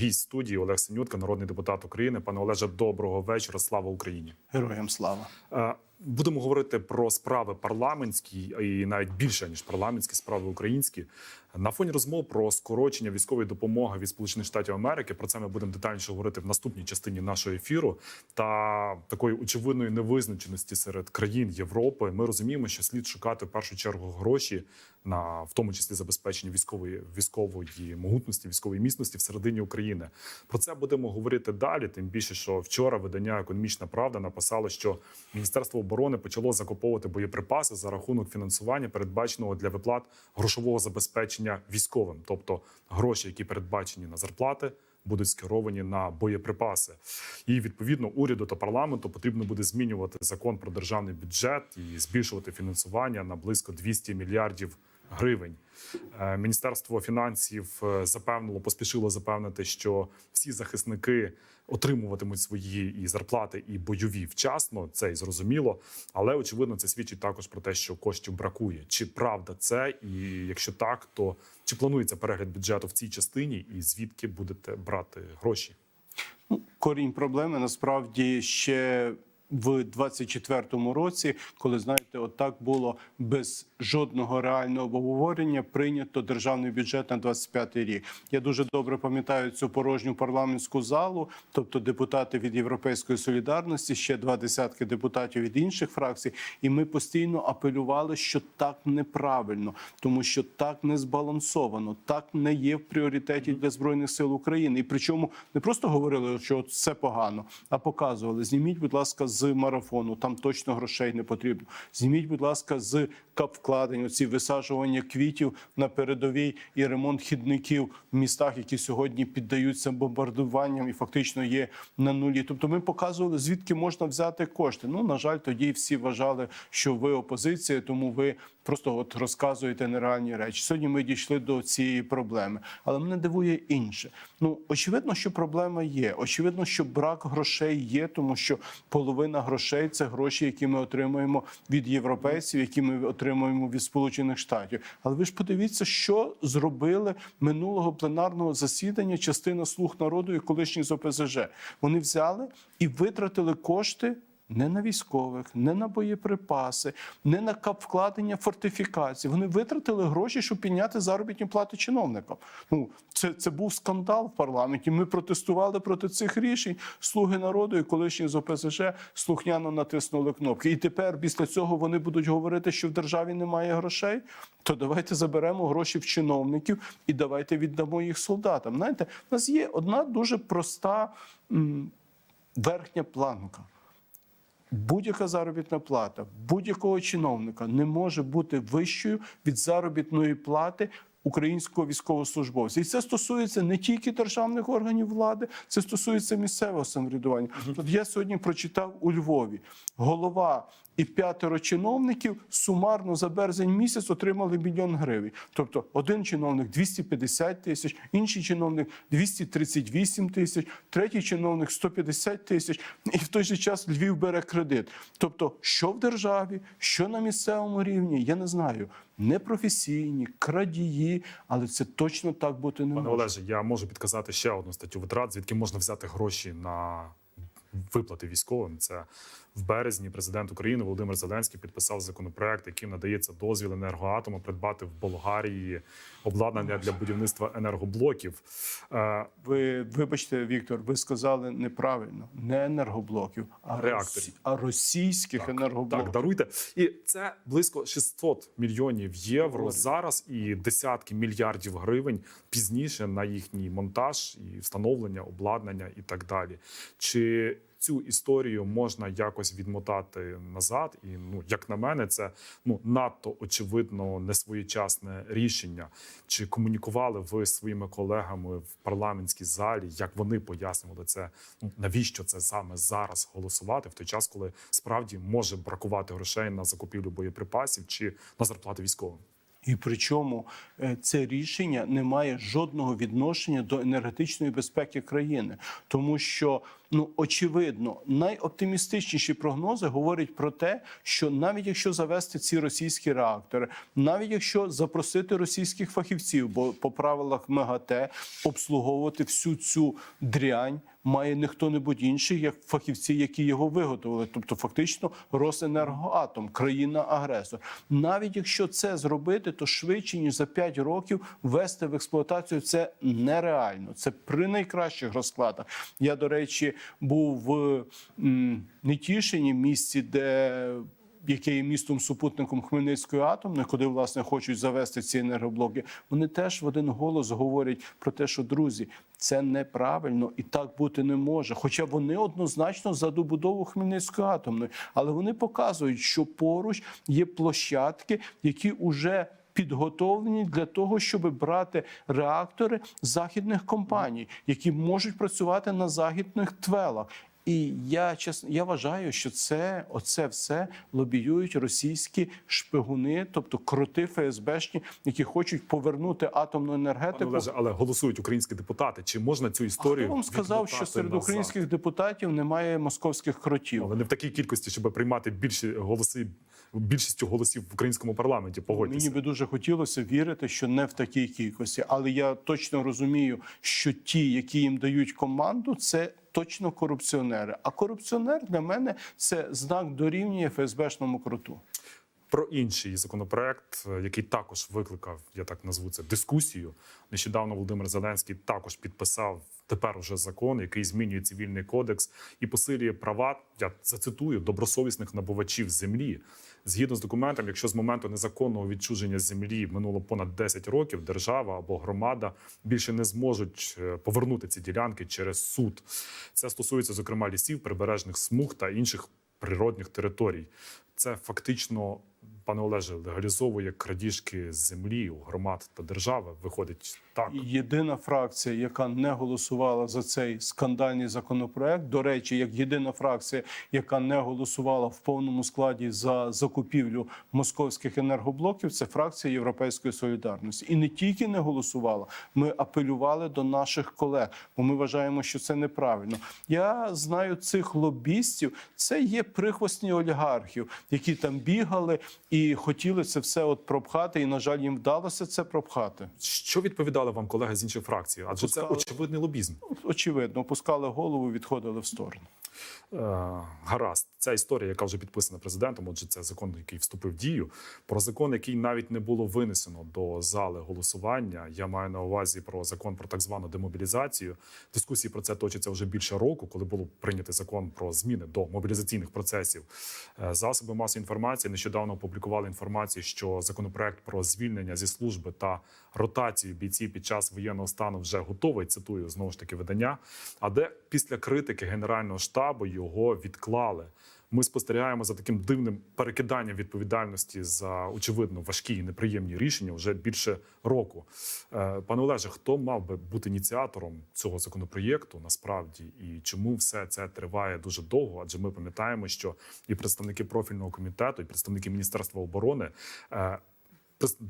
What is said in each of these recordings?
гість студії Олег Синютка, народний депутат України. Пане Олеже, доброго вечора. Слава Україні. Героям слава. Е, Будемо говорити про справи парламентські і навіть більше ніж парламентські справи українські на фоні розмов про скорочення військової допомоги від Сполучених Штатів Америки. Про це ми будемо детальніше говорити в наступній частині нашого ефіру. Та такої очевидної невизначеності серед країн Європи. Ми розуміємо, що слід шукати в першу чергу гроші на в тому числі забезпечення військової військової могутності, військової міцності всередині України. Про це будемо говорити далі. Тим більше, що вчора видання Економічна Правда написало, що Міністерство оборони почало закуповувати боєприпаси за рахунок фінансування, передбаченого для виплат грошового забезпечення військовим, тобто гроші, які передбачені на зарплати. Будуть скеровані на боєприпаси, і відповідно уряду та парламенту потрібно буде змінювати закон про державний бюджет і збільшувати фінансування на близько 200 мільярдів гривень. Е, Міністерство фінансів е, запевнило, поспішило запевнити, що всі захисники отримуватимуть свої і зарплати, і бойові вчасно. Це і зрозуміло. Але очевидно, це свідчить також про те, що коштів бракує. Чи правда це? І якщо так, то чи планується перегляд бюджету в цій частині, і звідки будете брати гроші? Ну, Корінь проблеми насправді ще в 24-му році, коли знаєте, отак було без жодного реального обговорення прийнято державний бюджет на 25-й рік. Я дуже добре пам'ятаю цю порожню парламентську залу, тобто депутати від Європейської солідарності, ще два десятки депутатів від інших фракцій, і ми постійно апелювали, що так неправильно, тому що так не збалансовано, так не є в пріоритеті для збройних сил України. І причому не просто говорили, що це погано, а показували: зніміть, будь ласка, з марафону, там точно грошей не потрібно. Зніміть, будь ласка, з капвкладень, оці висаджування квітів на передовій і ремонт хідників в містах, які сьогодні піддаються бомбардуванням і фактично є на нулі. Тобто, ми показували, звідки можна взяти кошти. Ну на жаль, тоді всі вважали, що ви опозиція, тому ви просто от розказуєте нереальні речі. Сьогодні ми дійшли до цієї проблеми, але мене дивує інше. Ну очевидно, що проблема є. Очевидно, що брак грошей є, тому що половина грошей це гроші, які ми отримуємо від європейців, які ми отримуємо від Сполучених Штатів. Але ви ж подивіться, що зробили минулого пленарного засідання частина слуг народу і колишніх з ОПЗЖ. Вони взяли і витратили кошти. Не на військових, не на боєприпаси, не на капвкладення фортифікацій. Вони витратили гроші, щоб підняти заробітні плати чиновникам. Ну це, це був скандал в парламенті. Ми протестували проти цих рішень. Слуги народу і колишні з ОПЗЖ слухняно натиснули кнопки. І тепер після цього вони будуть говорити, що в державі немає грошей. То давайте заберемо гроші в чиновників і давайте віддамо їх солдатам. Знаєте, в нас є одна дуже проста верхня планка. Будь-яка заробітна плата будь-якого чиновника не може бути вищою від заробітної плати українського військовослужбовця. І це стосується не тільки державних органів влади, це стосується місцевого самоврядування. От я сьогодні прочитав у Львові голова. І п'ятеро чиновників сумарно за березень місяць отримали мільйон гривень. Тобто один чиновник 250 тисяч, інший чиновник 238 тисяч, третій чиновник 150 тисяч. І в той же час Львів бере кредит. Тобто, що в державі, що на місцевому рівні, я не знаю. Непрофесійні, крадії, але це точно так бути не Пане може. Олеже, я можу підказати ще одну статтю витрат, звідки можна взяти гроші на виплати військовим. Це в березні президент України Володимир Зеленський підписав законопроект, яким надається дозвіл енергоатому придбати в Болгарії обладнання для будівництва енергоблоків. Е, Ви вибачте, Віктор, ви сказали неправильно, не енергоблоків, а Реакторів. росі- а російських енергоблоків. Так, даруйте. І це близько 600 мільйонів євро Говорю. зараз і десятки мільярдів гривень пізніше на їхній монтаж і встановлення, обладнання і так далі. Чи цю історію можна якось відмотати назад? І ну, як на мене, це ну надто очевидно несвоєчасне рішення. Чи комунікували ви своїми колегами в парламентській залі? Як вони пояснювали це? Ну навіщо це саме зараз голосувати в той час, коли справді може бракувати грошей на закупівлю боєприпасів чи на зарплати військовим? І причому е, це рішення не має жодного відношення до енергетичної безпеки країни, тому що ну очевидно найоптимістичніші прогнози говорять про те, що навіть якщо завести ці російські реактори, навіть якщо запросити російських фахівців, бо по правилах МЕГАТЕ обслуговувати всю цю дрянь має не хто-небудь інший, як фахівці, які його виготовили, тобто фактично Росенергоатом, країна-агресор. Навіть якщо це зробити, то швидше ніж за 5 років ввести в експлуатацію це нереально. Це при найкращих розкладах. Я, до речі, був в Нетішині, місці, де яке є містом супутником Хмельницької атомної, куди власне хочуть завести ці енергоблоки, вони теж в один голос говорять про те, що друзі, це неправильно і так бути не може. Хоча вони однозначно за добудову Хмельницької атомної, але вони показують, що поруч є площадки, які вже Підготовлені для того, щоб брати реактори західних компаній, які можуть працювати на західних твелах. І я чесно, я вважаю, що це оце все лобіюють російські шпигуни, тобто кроти ФСБшні, які хочуть повернути атомну енергетику. Олеже, але голосують українські депутати. Чи можна цю А історію хто вам сказав, що серед назад? українських депутатів немає московських кротів? але не в такій кількості, щоб приймати більші голоси більшістю голосів в українському парламенті. Погодьтеся. Мені би дуже хотілося вірити, що не в такій кількості, але я точно розумію, що ті, які їм дають команду, це точно корупціонери. А корупціонер для мене це знак дорівнює ФСБшному круту. Про інший законопроект, е, який також викликав, я так назву це дискусію. Нещодавно Володимир Зеленський також підписав тепер уже закон, який змінює цивільний кодекс і посилює права. Я зацитую добросовісних набувачів землі. Згідно з документом, якщо з моменту незаконного відчуження землі минуло понад 10 років, держава або громада більше не зможуть е, повернути ці ділянки через суд. Це стосується зокрема лісів, прибережних смуг та інших природних територій. Це фактично, пане Олеже, легалізовує крадіжки землі у громад та держави. Виходить так. Єдина фракція, яка не голосувала за цей скандальний законопроект, до речі, як єдина фракція, яка не голосувала в повному складі за закупівлю московських енергоблоків, це фракція Європейської солідарності. І не тільки не голосувала, ми апелювали до наших колег, бо ми вважаємо, що це неправильно. Я знаю цих лобістів. Це є прихвостні олігархів, які там бігали і хотіли це все от пропхати. І на жаль, їм вдалося це пропхати. Що відповідали вам колеги з інших фракцій? Адже це очевидний лобізм. очевидно, опускали голову, відходили в сторону. Е, гаразд, ця історія, яка вже підписана президентом, отже, це закон, який вступив в дію. Про закон, який навіть не було винесено до зали голосування. Я маю на увазі про закон про так звану демобілізацію. Дискусії про це точаться вже більше року, коли було прийнятий закон про зміни до мобілізаційних процесів. Е, Засоби масової інформації нещодавно опублікували інформацію, що законопроект про звільнення зі служби та ротацію бійців під час воєнного стану вже готовий. Цитую знову ж таки видання. А де після критики Генерального штабу його відклали. Ми спостерігаємо за таким дивним перекиданням відповідальності за очевидно важкі і неприємні рішення вже більше року. Е, Пане Олеже, хто мав би бути ініціатором цього законопроєкту насправді, і чому все це триває дуже довго? Адже ми пам'ятаємо, що і представники профільного комітету, і представники Міністерства оборони.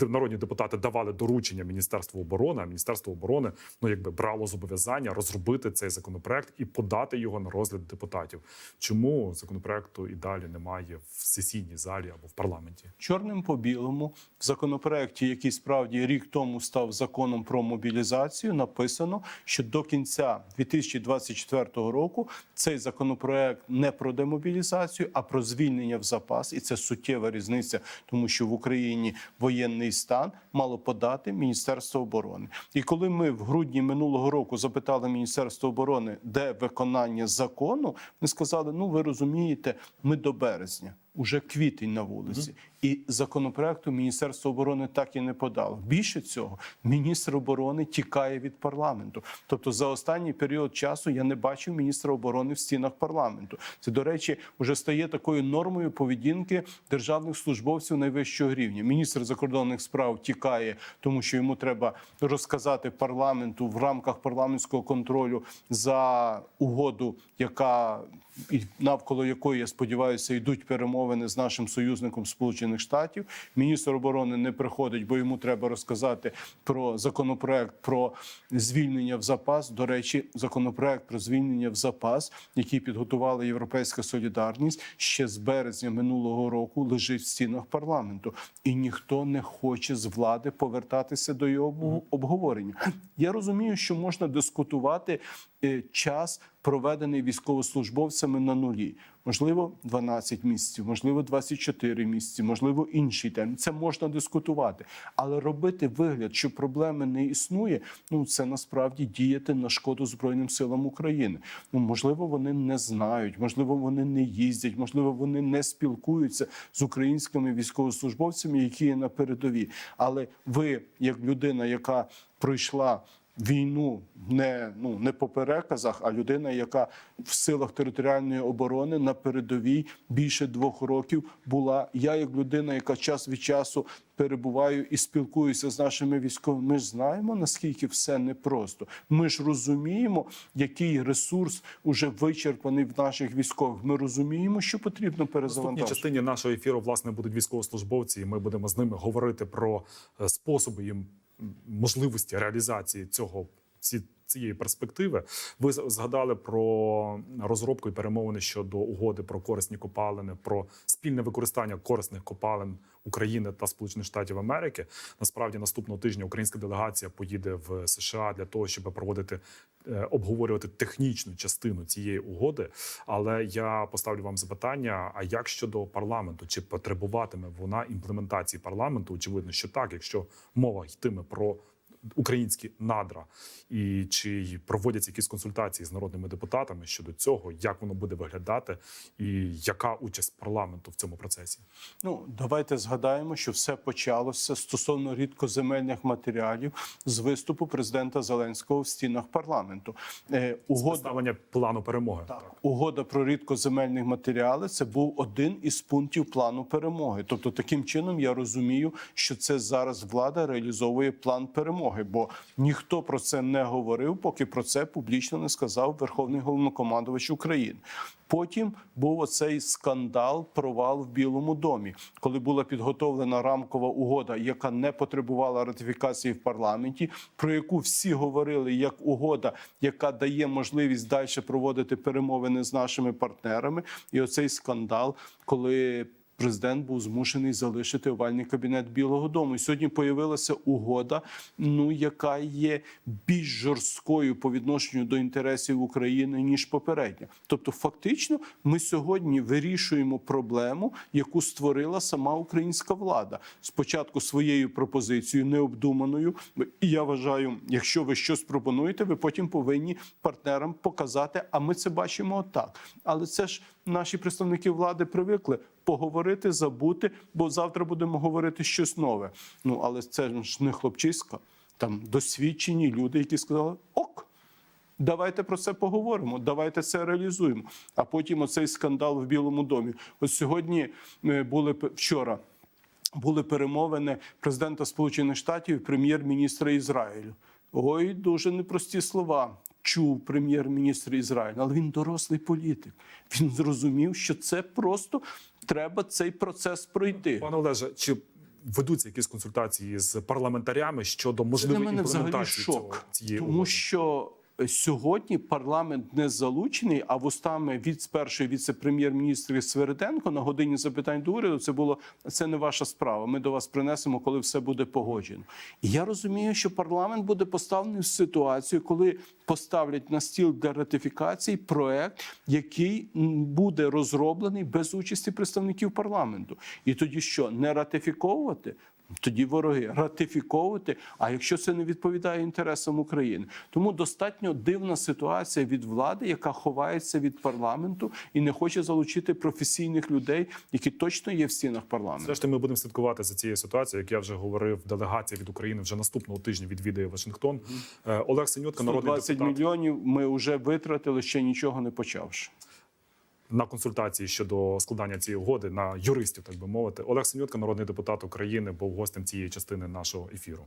Народні депутати давали доручення Міністерству оборони, а Міністерство оборони ну якби брало зобов'язання розробити цей законопроект і подати його на розгляд депутатів. Чому законопроекту і далі немає в сесійній залі або в парламенті? Чорним по білому в законопроекті, який справді рік тому став законом про мобілізацію, написано, що до кінця 2024 року цей законопроект не про демобілізацію, а про звільнення в запас, і це суттєва різниця, тому що в Україні воєнний стан мало подати Міністерство оборони. І коли ми в грудні минулого року запитали Міністерство оборони, де виконання закону, вони сказали: ну ви розумієте, ми до березня. Уже квітень на вулиці, і законопроекту Міністерство оборони так і не подало. Більше цього, міністр оборони тікає від парламенту. Тобто, за останній період часу я не бачив міністра оборони в стінах парламенту. Це, до речі, вже стає такою нормою поведінки державних службовців найвищого рівня. Міністр закордонних справ тікає, тому що йому треба розказати парламенту в рамках парламентського контролю за угоду, яка і навколо якої я сподіваюся йдуть перемоги перемовини з нашим союзником Сполучених Штатів. Міністр оборони не приходить, бо йому треба розказати про законопроект про звільнення в запас. До речі, законопроект про звільнення в запас, який підготувала Європейська Солідарність ще з березня минулого року, лежить в стінах парламенту, і ніхто не хоче з влади повертатися до його обговорення. Я розумію, що можна дискутувати е, час, проведений військовослужбовцями на нулі. Можливо, 12 місяців, можливо, 24 місяці, можливо, інший термін. Це можна дискутувати, але робити вигляд, що проблеми не існує. Ну це насправді діяти на шкоду Збройним силам України. Ну можливо, вони не знають, можливо, вони не їздять, можливо, вони не спілкуються з українськими військовослужбовцями, які є на передовій. Але ви, як людина, яка пройшла війну не ну не по переказах, а людина, яка в силах територіальної оборони на передовій більше двох років була. Я, як людина, яка час від часу перебуваю і спілкуюся з нашими військовими. Ми ж знаємо наскільки все непросто. Ми ж розуміємо, який ресурс уже вичерпаний в наших військових. Ми розуміємо, що потрібно В частині нашого ефіру власне будуть військовослужбовці, і ми будемо з ними говорити про е, способи їм можливості реалізації цього ці. Цієї перспективи ви згадали про розробку і перемовини щодо угоди про корисні копалини, про спільне використання корисних копалин України та Сполучених Штатів Америки. Насправді наступного тижня українська делегація поїде в США для того, щоб проводити е, обговорювати технічну частину цієї угоди. Але я поставлю вам запитання: а як щодо парламенту? Чи потребуватиме вона імплементації парламенту? Очевидно, що так, якщо мова йтиме про українські надра, і чи проводяться якісь консультації з народними депутатами щодо цього, як воно буде виглядати, і яка участь парламенту в цьому процесі? Ну, давайте згадаємо, що все почалося стосовно рідкоземельних матеріалів з виступу президента Зеленського в стінах парламенту. Е, угода, Ставлення плану перемоги. так, угода про рідкоземельні матеріали це був один із пунктів плану перемоги. Тобто, таким чином я розумію, що це зараз влада реалізовує план перемоги, бо ніхто про це не говорив, поки про це публічно не сказав Верховний головнокомандувач України. Потім був оцей скандал, провал в Білому домі, коли була підготовлена рамкова угода, яка не потребувала ратифікації в парламенті, про яку всі говорили як угода, яка дає можливість далі проводити перемовини з нашими партнерами. І оцей скандал, коли президент був змушений залишити овальний кабінет Білого Дому. І сьогодні появилася угода, ну яка є більш жорсткою по відношенню до інтересів України ніж попередня. Тобто, фактично, ми сьогодні вирішуємо проблему, яку створила сама українська влада. Спочатку своєю пропозицією необдуманою. І я вважаю, якщо ви щось пропонуєте, ви потім повинні партнерам показати. А ми це бачимо отак. Але це ж наші представники влади привикли поговорити, забути, бо завтра будемо говорити щось нове. Ну але це ж не хлопчиська, там досвідчені люди, які сказали ок. Давайте про це поговоримо. Давайте це реалізуємо. А потім оцей скандал в Білому домі. От сьогодні е, були вчора. Були перемовини президента Сполучених Штатів і прем'єр-міністра Ізраїлю. Ой, дуже непрості слова. Чув прем'єр-міністр Ізраїлю, але він дорослий політик. Він зрозумів, що це просто треба цей процес пройти. Пане Олеже, чи ведуться якісь консультації з парламентарями щодо Це для можливої взагалі імплементації шок, цього цієї тому угоди? що сьогодні парламент не залучений, а вустами від першої віце-прем'єр-міністра Свериденко на годині запитань до уряду це було це не ваша справа. Ми до вас принесемо, коли все буде погоджено. І я розумію, що парламент буде поставлений в ситуацію, коли поставлять на стіл для ратифікації проект, який буде розроблений без участі представників парламенту. І тоді що не ратифіковувати? Тоді вороги ратифіковувати. А якщо це не відповідає інтересам України, тому достатньо дивна ситуація від влади, яка ховається від парламенту і не хоче залучити професійних людей, які точно є в стінах парламенту. Зрештою, ми будемо слідкувати за цією ситуацією. Як я вже говорив, делегація від України вже наступного тижня відвідає Вашингтон. Е, Олег Синютка, народний 120 мільйонів ми вже витратили, ще нічого не почавши. На консультації щодо складання цієї угоди на юристів, так би мовити. Олег Синютка, народний депутат України, був гостем цієї частини нашого ефіру.